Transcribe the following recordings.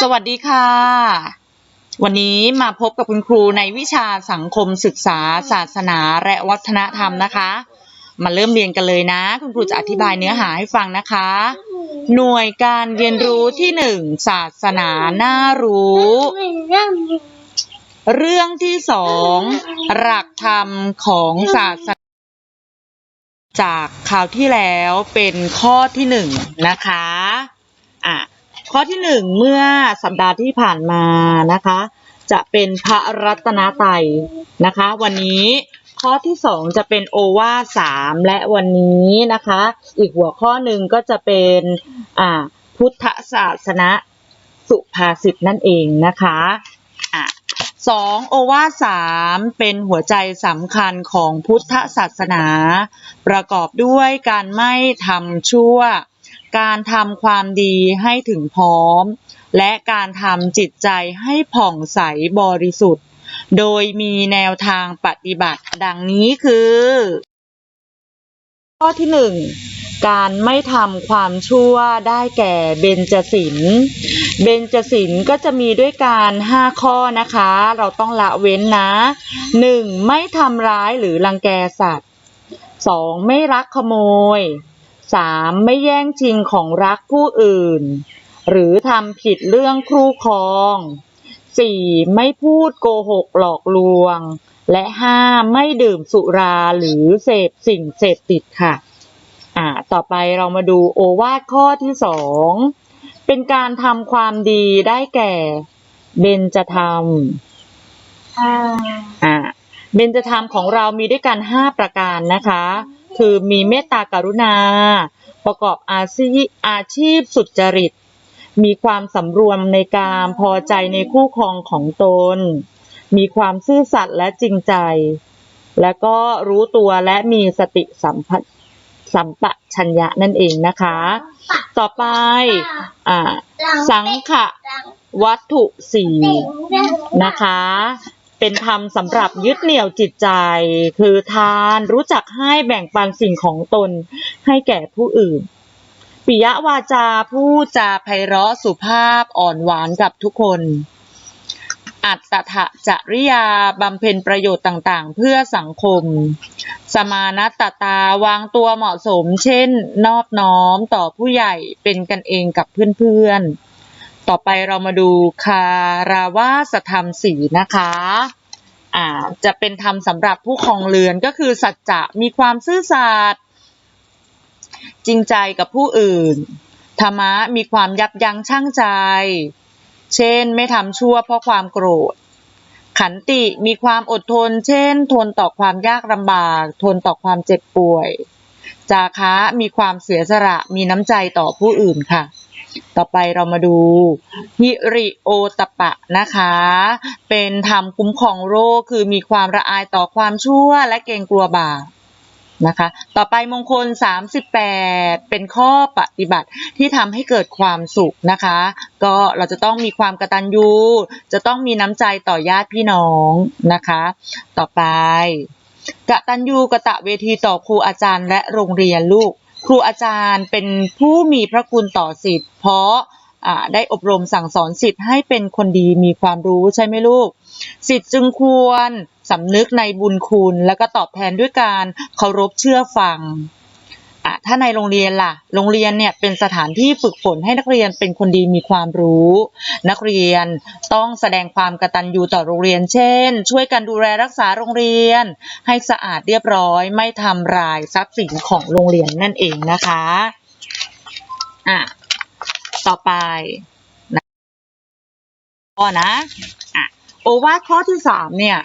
สวัสดีค่ะ วันนี้มาพบกับคุณครูในวิชาสังคมศึกษา ศาสนาและวัฒนธรรมนะคะ มาเริ่มเรียนกันเลยนะ คุณครูจะอธิบายเนื้อหาให้ฟังนะคะ หน่วยการเรียนรู้ที่หนึ่งศาสนาน่ารู้ เรื่องที่สองหลักธรรมของศาสนาจากคราวที่แล้วเป็นข้อที่หนึ่งนะคะ อะ ข้อที่หนึ่งเมื่อสัปดาห์ที่ผ่านมานะคะ จะเป็นพระรัตนตรัยนะคะ วันนี้ข้อที่สองจะเป็นโอวาสามและวันนี้นะคะ อีกหัวข้อหนึ่งก็จะเป็นอ่าพุทธศาสนสุภาษิตนั่นเองนะคะอะสองโอวาสามเป็นหัวใจสำคัญของพุทธศาสนา ประกอบด้วยการไม่ทำชั่ว การทำความดีให้ถึงพร้อม และการทำจิตใจให้ผ่องใสบริสุทธิ์ โดยมีแนวทางปฏิบัติดังนี้คือ ข้อที่หนึ่งการไม่ทำความชั่วได้แก่เบญจศีล เบญจศีลก็จะมีด้วยการห้าข้อนะคะ เราต้องละเว้นนะหนึ่งไม่ทำร้ายหรือรังแกสัตว์สองไม่รักขโมย สามไม่แย่งชิงของรักผู้อื่น หรือทำผิดเรื่องครู่ครองสี่ไม่พูดโกหกหลอกลวง และห้าไม่ดื่มสุราหรือเสพสิ่งเสพติดค่ะ อ่า ต่อไปเรามาดูโอวาทข้อที่สองเป็นการทำความดีได้แก่ เบญจธรรมอ่า เบญจธรรมของเรามีด้วยกันห้าประการนะคะ คือมีเมตตากรุณา ประกอบอาชีพอาชีพสุจริต มีความสำรวมในการพอใจในคู่ครองของตน มีความซื่อสัตย์และจริงใจ แล้วก็รู้ตัวและมีสติสัมผัสสัมปชัญญะนั่นเองนะคะ ต่อไปอสังขะวัตถุสี่นะคะ เป็นธรรมสำหรับยึดเหนี่ยวจิตใจ คือทานรู้จักให้แบ่งปันสิ่งของตนให้แก่ผู้อื่น ปิยวาจาผู้จาไพเราะสุภาพอ่อนหวานกับทุกคน อัตถะจริยาบำเพ็ญประโยชน์ต่างๆ เพื่อสังคม สมานัตตาวางตัวเหมาะสม เช่น นอบน้อมต่อผู้ใหญ่เป็นกันเองกับเพื่อนๆ ต่อไปเรามาดูคาราวาสธรรมสีนะคะอ่าจะเป็นธรรมสำหรับผู้ครองเรือนก็คือสัจจะมีความซื่อสัตย์จริงใจกับผู้อื่น ธรรมะมีความยับยั้งชั่งใจ เช่นไม่ทำชั่วเพราะความโกรธ ขันติมีความอดทน เช่น ทนต่อความยากลำบาก ทนต่อความเจ็บป่วย จาคะมีความเสียสละมีน้ำใจต่อผู้อื่นค่ะ ต่อไปเรามาดูฮิริโอตปะนะคะ เป็นธรรมคุ้มครองโรคคือมีความละอายต่อความชั่วและเกรงกลัวบาปนะคะ ต่อไปมงคล 38 เป็นข้อปฏิบัติที่ทำให้เกิดความสุขนะคะ ก็เราจะต้องมีความกตัญญูจะต้องมีน้ำใจต่อญาติพี่น้องนะคะ ต่อไปกตัญญูกะตะเวทีต่อครูอาจารย์และโรงเรียนลูก ครูอาจารย์เป็นผู้มีพระคุณต่อสิทธิ์เพราะได้อบรมสั่งสอนสิทธิ์ให้เป็นคนดีมีความรู้ใช่ไหมลูก สิทธิ์จึงควรสำนึกในบุญคุณ แล้วก็ตอบแทนด้วยการเคารพเชื่อฟัง อะถ้าในโรงเรียนล่ะ โรงเรียนเนี่ยเป็นสถานที่ฝึกฝนให้นักเรียนเป็นคนดีมีความรู้ นักเรียนต้องแสดงความกตัญญูต่อโรงเรียน เช่น ช่วยกันดูแลรักษาโรงเรียน ให้สะอาดเรียบร้อย ไม่ทำลายทรัพย์สินของโรงเรียนนั่นเองนะคะอะต่อไปนะข้อนะอะโอวาทข้อที่สามเนี่ย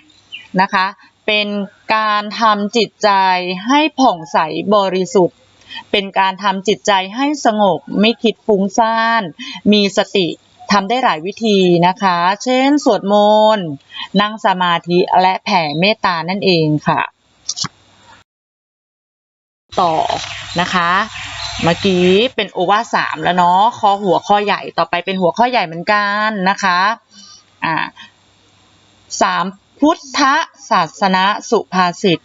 นะคะเป็นการทำจิตใจให้ผ่องใสบริสุทธิ์ เป็นการทำจิตใจให้สงบไม่คิดฟุ้งซ่าน มีสติทำได้หลายวิธีนะคะ เช่น สวดมนต์ นั่งสมาธิและแผ่เมตตานั่นเองค่ะ ต่อนะคะเมื่อกี้เป็นโอวาสามแล้วเนาะข้อหัวข้อใหญ่ต่อไปเป็นหัวข้อใหญ่เหมือนกันนะคะอ่าสามพุทธศาสนาสุภาษิต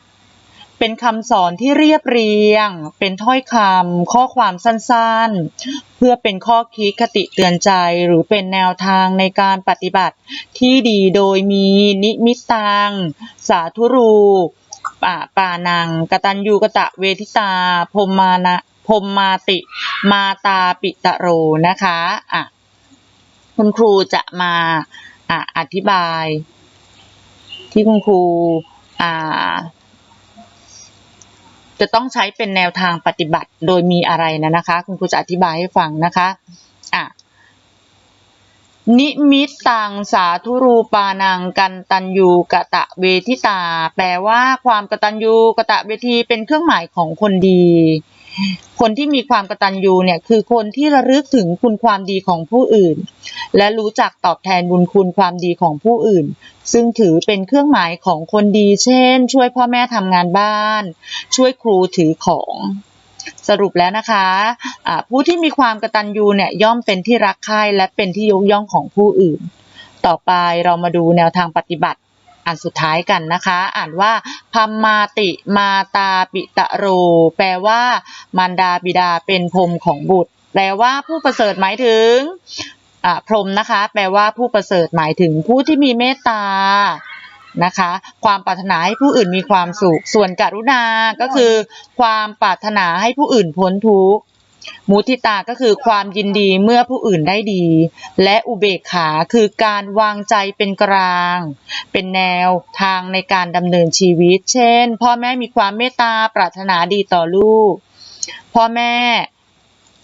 เป็นคำสอนที่เรียบเรียง เป็นถ้อยคำข้อความสั้นๆ เพื่อเป็นข้อคิดคติเตือนใจหรือเป็นแนวทางในการปฏิบัติที่ดีโดยมีนิมิตตัง สาธุรูปะปานัง กตัญญูกะตะเวทิตาพรหมานะพรหมาติมาตาปิตะโรนะคะอะคุณครูจะมาอะอธิบาย ที่คุณครูอ่า จะต้องใช้เป็นแนวทางปฏิบัติโดยมีอะไรนะนะคะ คุณครูจะอธิบายให้ฟังนะคะอะนิมิตตังสาธุรูปานังกันตัญยูกะตะเวทิตา แปลว่าความกตัญญูกะตะเวทีเป็นเครื่องหมายของคนดี คนที่มีความกตัญญูเนี่ยคือคนที่ระลึกถึงคุณความดีของผู้อื่น และรู้จักตอบแทนบุญคุณความดีของผู้อื่น ซึ่งถือเป็นเครื่องหมายของคนดี เช่น ช่วยพ่อแม่ทำงานบ้าน ช่วยครูถือของสรุปแล้วนะคะอ่าผู้ที่มีความกตัญญูเนี่ยย่อมเป็นที่รักใคร่และเป็นที่ยกย่องของผู้อื่น ต่อไปเรามาดูแนวทางปฏิบัติ อันสุดท้ายกันนะคะ อ่านว่าพัมมาติมาตาปิตะโร แปลว่า มารดาบิดาเป็นพรมของบุตร แปลว่าผู้ประเสริฐหมายถึงอ่าพรมนะคะ แปลว่าผู้ประเสริฐหมายถึงผู้ที่มีเมตตานะคะ ความปรารถนาให้ผู้อื่นมีความสุข ส่วนกรุณา ก็คือ ความปรารถนาให้ผู้อื่นพ้นทุกข์ มุทิตาก็คือความยินดีเมื่อผู้อื่นได้ดี และอุเบกขาคือการวางใจเป็นกลาง เป็นแนวทางในการดำเนินชีวิต เช่น พ่อแม่มีความเมตตาปรารถนาดีต่อลูก พ่อแม่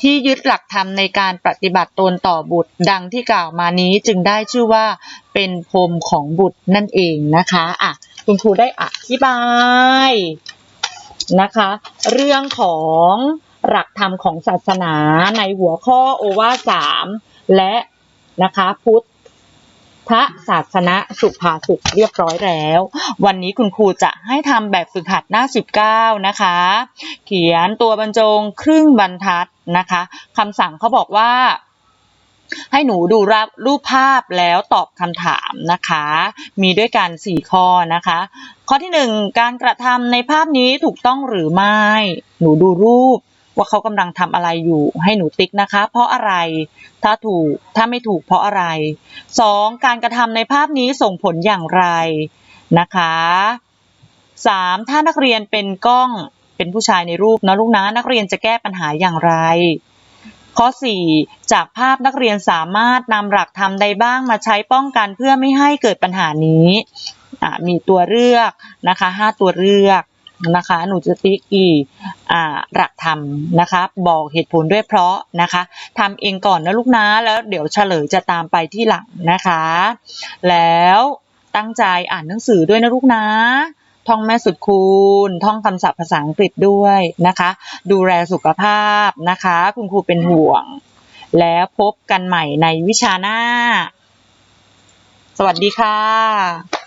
ที่ยึดหลักธรรมในการปฏิบัติตนต่อบุตร ดังที่กล่าวมานี้จึงได้ชื่อว่าเป็นพรมของบุตรนั่นเองนะคะอะคุณครูได้อธิบายนะคะ เรื่องของ หลักธรรมของศาสนาในหัวข้อโอวาสามและนะคะพุทธพระศาสนาสุภาษิตเรียบร้อยแล้ว วันนี้คุณครูจะให้ทำแบบฝึกหัดหน้า 19 นะคะ เขียนตัวบรรจงครึ่งบรรทัดนะคะคำสั่งเขาบอกว่า ให้หนูดูรับรูปภาพแล้วตอบคำถามนะคะ มีด้วยกัน 4 ข้อนะคะ ข้อที่ 1 การกระทำในภาพนี้ถูกต้องหรือไม่ หนูดูรูป ว่าเขากำลังทำอะไรอยู่ ให้หนูติ๊กนะคะ เพราะอะไร ถ้าถูก ถ้าไม่ถูกเพราะอะไร 2. การกระทำในภาพนี้ส่งผลอย่างไรนะคะ 3. ถ้านักเรียนเป็นกล้องเป็นผู้ชายในรูปนะลูกนะนักเรียนจะแก้ปัญหาอย่างไร ข้อ 4 จากภาพนักเรียนสามารถนำหลักธรรมใดบ้างมาใช้ป้องกันเพื่อไม่ให้เกิดปัญหานี้มีตัวเลือกนะคะ 5 ตัวเลือก นะคะ หนูจะติ๊กอีอ่าหลักธรรมนะคะ บอกเหตุผลด้วยเพราะนะคะทำเองก่อนนะลูกนะแล้วเดี๋ยวเฉลยจะตามไปที่หลังนะคะ แล้วตั้งใจอ่านหนังสือด้วยนะลูกนะท่องแม่สุดคูณ ท่องคำศัพท์ภาษาอังกฤษด้วยนะคะ ดูแลสุขภาพนะคะ คุณครูเป็นห่วง แล้วพบกันใหม่ในวิชาหน้า สวัสดีค่ะ